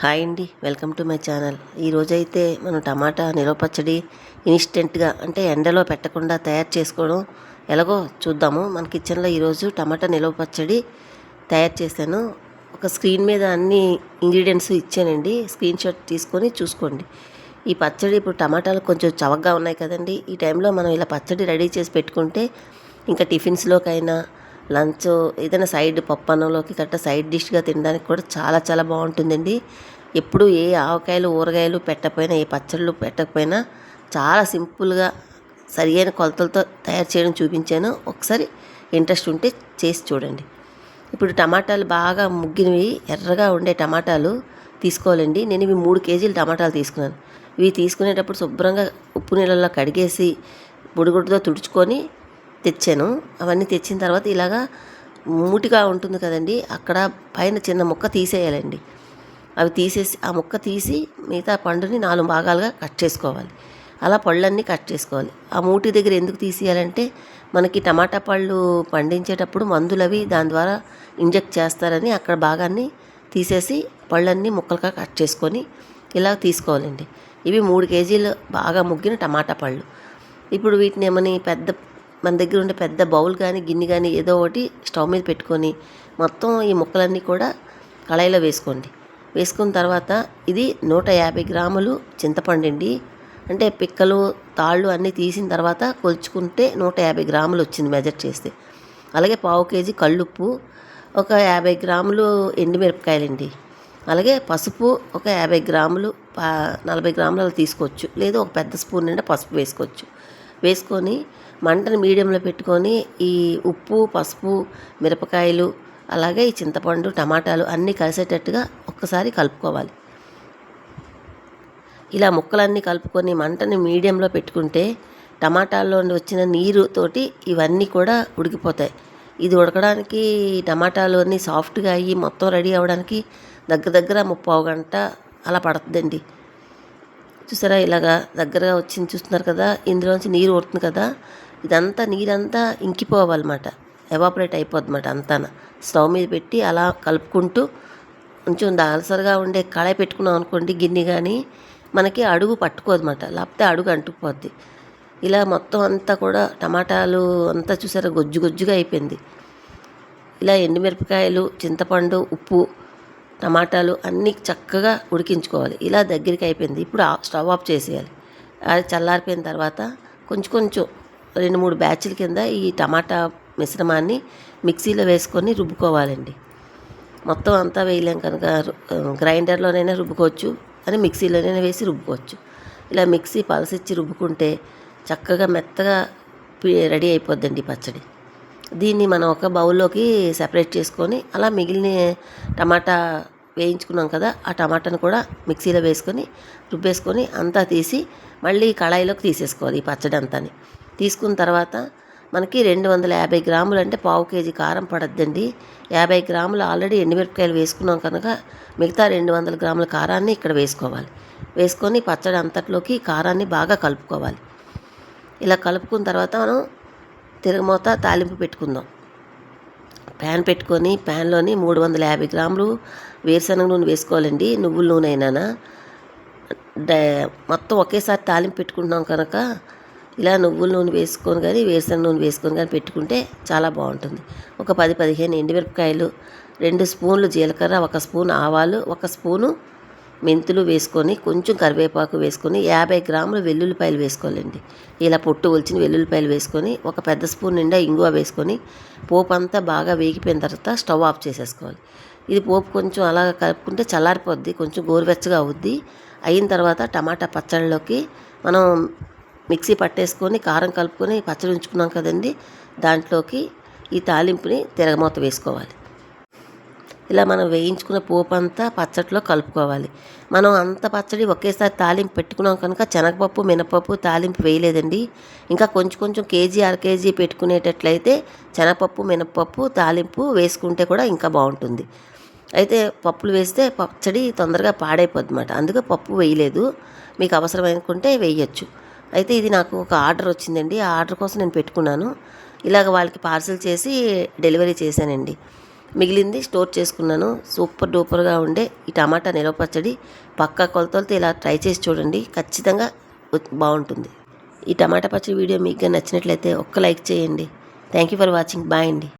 Hi అండి welcome to my channel. ఈరోజైతే మనం టమాటా నిలవ పచ్చడి ఇన్స్టెంట్గా అంటే ఎండలో పెట్టకుండా తయారు చేసుకోవడం ఎలాగో చూద్దాము. మన కిచెన్లో ఈరోజు టమాటా నిలవ పచ్చడి తయారు చేశాను. ఒక స్క్రీన్ మీద అన్ని ఇంగ్రీడియంట్స్ ఇచ్చానండి. స్క్రీన్ షాట్ తీసుకొని చూసుకోండి. ఈ పచ్చడి ఇప్పుడు టమాటాలు కొంచెం చవకగా ఉన్నాయి కదండి. ఈ టైంలో మనం ఇలా పచ్చడి రెడీ చేసి పెట్టుకుంటే ఇంకా టిఫిన్స్లోకైనా లంచ్ ఏదైనా సైడ్ పప్పు అన్నంలోకి గట్ట సైడ్ డిష్గా తినడానికి కూడా చాలా చాలా బాగుంటుందండి. ఎప్పుడు ఏ ఆవకాయలు ఊరగాయలు పెట్టకపోయినా ఏ పచ్చళ్ళు పెట్టకపోయినా చాలా సింపుల్గా సరి అయిన కొలతలతో తయారు చేయడం చూపించాను. ఒకసారి ఇంట్రెస్ట్ ఉంటే చేసి చూడండి. ఇప్పుడు టమాటాలు బాగా ముగ్గినవి ఎర్రగా ఉండే టమాటాలు తీసుకోవాలండి. నేను ఇవి మూడు కేజీలు టమాటాలు తీసుకున్నాను. ఇవి తీసుకునేటప్పుడు శుభ్రంగా ఉప్పు నీళ్ళల్లో కడిగేసి బుడిగుడ్డతో తుడుచుకొని తెచ్చాను. అవన్నీ తెచ్చిన తర్వాత ఇలాగా మూటిగా ఉంటుంది కదండి అక్కడ పైన చిన్న ముక్క తీసేయాలండి. అవి తీసేసి ఆ ముక్క తీసి మిగతా పండుని నాలుగు భాగాలుగా కట్ చేసుకోవాలి. అలా పళ్ళన్నీ కట్ చేసుకోవాలి. ఆ మూటి దగ్గర ఎందుకు తీసేయాలంటే మనకి టమాటా పళ్ళు పండించేటప్పుడు మందులు అవి దాని ద్వారా ఇంజెక్ట్ చేస్తారని అక్కడ భాగాన్ని తీసేసి పళ్ళన్నీ ముక్కలుగా కట్ చేసుకొని ఇలా తీసుకోవాలండి. ఇవి మూడు కేజీలు బాగా ముగ్గిన టమాటా పళ్ళు. ఇప్పుడు వీటిని ఏమని పెద్ద మన దగ్గర ఉండే పెద్ద బౌల్ కానీ గిన్నె కానీ ఏదో ఒకటి స్టవ్ మీద పెట్టుకొని మొత్తం ఈ ముక్కలన్నీ కూడా కళాయిలో వేసుకోండి. వేసుకున్న తర్వాత ఇది నూట యాభై గ్రాములు చింతపండు అండి. అంటే పిక్కలు తాళ్ళు అన్నీ తీసిన తర్వాత కొలుచుకుంటే నూట యాభై గ్రాములు వచ్చింది మెజర్ చేస్తే. అలాగే పావు కేజీ కళ్ళుప్పు ఒక యాభై గ్రాములు ఎండుమిరపకాయలండి. అలాగే పసుపు ఒక యాభై గ్రాములు పా- నలభై గ్రాములు అలా తీసుకోవచ్చు. లేదా ఒక పెద్ద స్పూన్ నిండా పసుపు వేసుకోవచ్చు. వేసుకొని మంటను మీడియంలో పెట్టుకొని ఈ ఉప్పు పసుపు మిరపకాయలు అలాగే ఈ చింతపండు టమాటాలు అన్నీ కలిసేటట్టుగా ఒక్కసారి కలుపుకోవాలి. ఇలా ముక్కలన్నీ కలుపుకొని మంటని మీడియంలో పెట్టుకుంటే టమాటాల్లో వచ్చిన నీరుతోటి ఇవన్నీ కూడా ఉడికిపోతాయి. ఇది ఉడకడానికి టమాటాలు అన్నీ సాఫ్ట్గా అయ్యి మొత్తం రెడీ అవ్వడానికి దగ్గర దగ్గర ముప్పావు గంట అలా పడుతుందండి. చూసారా ఇలాగా దగ్గరగా వచ్చింది చూస్తున్నారు కదా ఇందులోంచి నీరు ఉడుతుంది కదా ఇదంతా నీరంతా ఇంకిపోవాలన్నమాట. ఎవాపరేట్ అయిపోద్దన్నమాట అంతా స్టవ్ మీద పెట్టి అలా కలుపుకుంటూ కొంచెం దాల్సరగా ఉండే కళాయి పెట్టుకున్నాం అనుకోండి గిన్నె కానీ మనకి అడుగు పట్టుకోదన్నమాట. లేకపోతే అడుగు అంటుకుపోద్ది. ఇలా మొత్తం అంతా కూడా టమాటాలు అంతా చూసారా గొజ్జు గొజ్జుగా అయిపోయింది. ఇలా ఎండుమిరపకాయలు చింతపండు ఉప్పు టమాటాలు అన్నీ చక్కగా ఉడికించుకోవాలి. ఇలా దగ్గరికి అయిపోయింది. ఇప్పుడు స్టవ్ ఆఫ్ చేసేయాలి. అది చల్లారిపోయిన తర్వాత కొంచెం కొంచెం రెండు మూడు బ్యాచ్ల కింద ఈ టమాటా మిశ్రమాన్ని మిక్సీలో వేసుకొని రుబ్బుకోవాలండి. మొత్తం అంతా వేయలేం కనుక గ్రైండర్లోనైనా రుబ్బుకోవచ్చు అని మిక్సీలోనైనా వేసి రుబ్బుకోవచ్చు. ఇలా మిక్సీ పలసిచ్చి రుబ్బుకుంటే చక్కగా మెత్తగా రెడీ అయిపోద్దండి పచ్చడి. దీన్ని మనం ఒక బౌల్లోకి సెపరేట్ చేసుకొని అలా మిగిలిన టమాటా వేయించుకున్నాం కదా ఆ టమాటాను కూడా మిక్సీలో వేసుకొని రుబ్బేసుకొని అంతా తీసి మళ్ళీ కళాయిలోకి తీసేసుకోవాలి ఈ పచ్చడి అంతాని తీసుకున్న తర్వాత మనకి రెండు వందల యాభై గ్రాములు అంటే పావు కేజీ కారం పడద్దండి. యాభై గ్రాములు ఆల్రెడీ ఎండుమిరపకాయలు వేసుకున్నాం కనుక మిగతా రెండు వందల గ్రాముల కారాన్ని ఇక్కడ వేసుకోవాలి. వేసుకొని పచ్చడి అంతట్లోకి కారాన్ని బాగా కలుపుకోవాలి. ఇలా కలుపుకున్న తర్వాత మనం తిరగమూత తాలింపు పెట్టుకుందాం. ప్యాన్ పెట్టుకొని ప్యాన్లోని మూడు వందల యాభై గ్రాములు వేరుశనగ నూనె వేసుకోవాలండి. నువ్వుల నూనె అయినా మొత్తం ఒకేసారి తాలింపు పెట్టుకుంటున్నాం కనుక ఇలా నువ్వుల నూనె వేసుకొని కానీ వేరుశనగ నూనె వేసుకొని కానీ పెట్టుకుంటే చాలా బాగుంటుంది. ఒక పది పదిహేను ఎండుమిరపకాయలు రెండు స్పూన్లు జీలకర్ర ఒక స్పూన్ ఆవాలు ఒక స్పూను మెంతులు వేసుకొని కొంచెం కరివేపాకు వేసుకొని యాభై గ్రాములు వెల్లుల్లిపాయలు వేసుకోవాలండి. ఇలా పొట్టు ఒలిచిన వెల్లుల్లిపాయలు వేసుకొని ఒక పెద్ద స్పూన్ నిండా ఇంగువ వేసుకొని పోపు అంతా బాగా వేగిపోయిన తర్వాత స్టవ్ ఆఫ్ చేసేసుకోవాలి. ఇది పోపు కొంచెం అలా కలుపుకుంటే చల్లారిపోద్ది కొంచెం గోరువెచ్చగా అవుద్ది. అయిన తర్వాత టమాటా పచ్చళ్ళలోకి మనం మిక్సీ పట్టేసుకొని కారం కలుపుకొని పచ్చడి ఉంచుకున్నాం కదండి. దాంట్లోకి ఈ తాలింపుని తిరగమూత వేసుకోవాలి. ఇలా మనం వేయించుకున్న పోపు అంతా పచ్చట్లో కలుపుకోవాలి. మనం అంత పచ్చడి ఒకేసారి తాలింపు పెట్టుకున్నాం కనుక శనగపప్పు మినపప్పు తాలింపు వేయలేదండి. ఇంకా కొంచెం కొంచెం కేజీ అర కేజీ పెట్టుకునేటట్లయితే శనగపప్పు మినపప్పు తాలింపు వేసుకుంటే కూడా ఇంకా బాగుంటుంది. అయితే పప్పులు వేస్తే పచ్చడి తొందరగా పాడైపోద్ది అందుకే పప్పు వేయలేదు. మీకు అవసరమనుకుంటే వేయచ్చు. అయితే ఇది నాకు ఒక ఆర్డర్ వచ్చిందండి. ఆ ఆర్డర్ కోసం నేను పెట్టుకున్నాను. ఇలాగ వాళ్ళకి పార్సిల్ చేసి డెలివరీ చేశానండి. మిగిలింది స్టోర్ చేసుకున్నాను. సూపర్ డూపర్గా ఉండే ఈ టమాటా నిలవ పచ్చడి పక్కా కొలతలతో ఇలా ట్రై చేసి చూడండి. ఖచ్చితంగా బాగుంటుంది. ఈ టమాటా పచ్చడి వీడియో మీకు నచ్చినట్లయితే ఒక్క లైక్ చేయండి. Thank you for watching bye అండి.